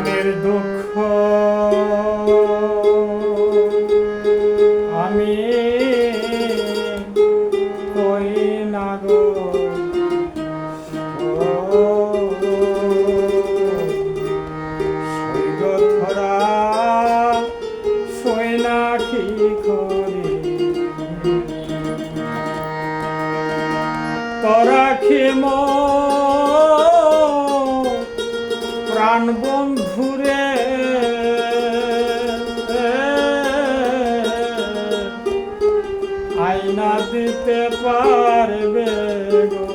মনের দুঃখ। আমি কই না গো? ধরা সৈনা কি প্রাণ বন্ধুরে আয়না দিতে পারবে গো।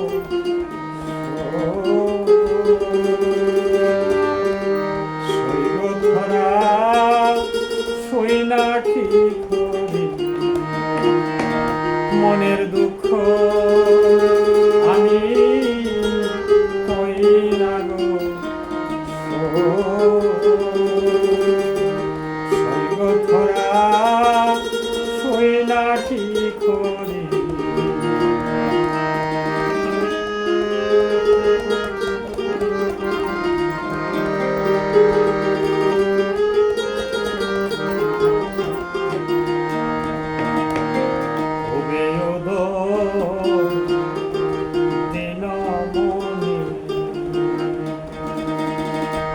মনের দুঃখ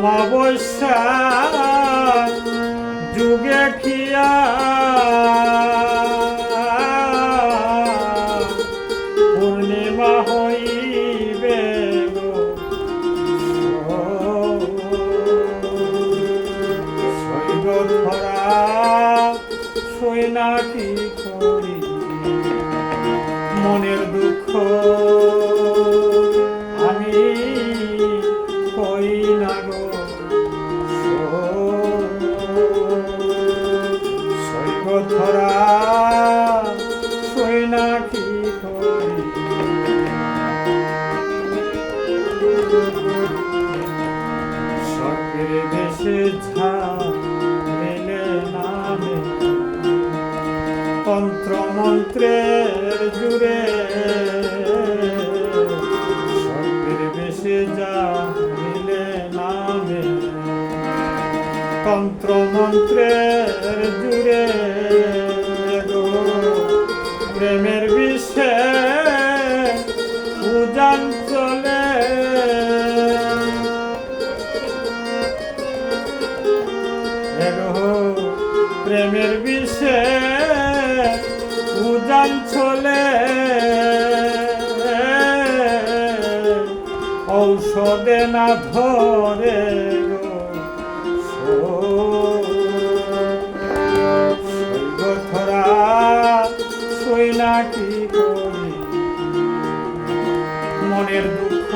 অমাবস্যা যুগে খিয়া পূর্ণিমা হইবে শৈব ধরা শুই না কি করি? মনের দুঃখ ধরা কি করি স্বর্গের দেশে ঝামেলে নামে তন্ত্র মন্ত্রের জুড়ে স্বর্গের বেশে যা মিলে নামে তন্ত্র মন্ত্রের জুড়ে এগো প্রেমের বিষে উজান চলে। ঔষধে না ধরে মনের দুঃখ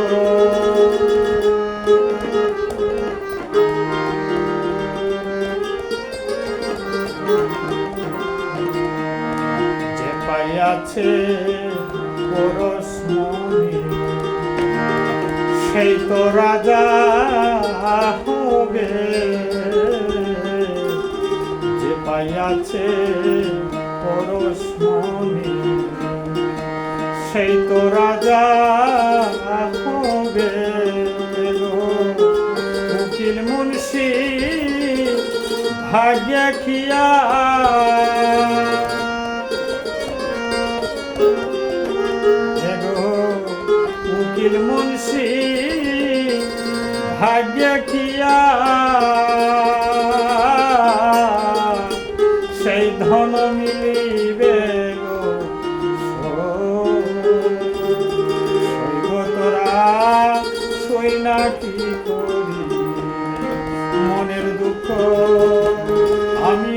পরশমণি সেই তো রাজা হবে যে পাইয়াছে পরশমণি সেই তো রাজা হবে। উকিল মুন্সি, ভাগ্য খিয়া উকিল মুন্সি, ভাগ্য খিয়া সেই ধন মিলিবে গো সৈবতরা সই না কি করি? মনের দুঃখ আমি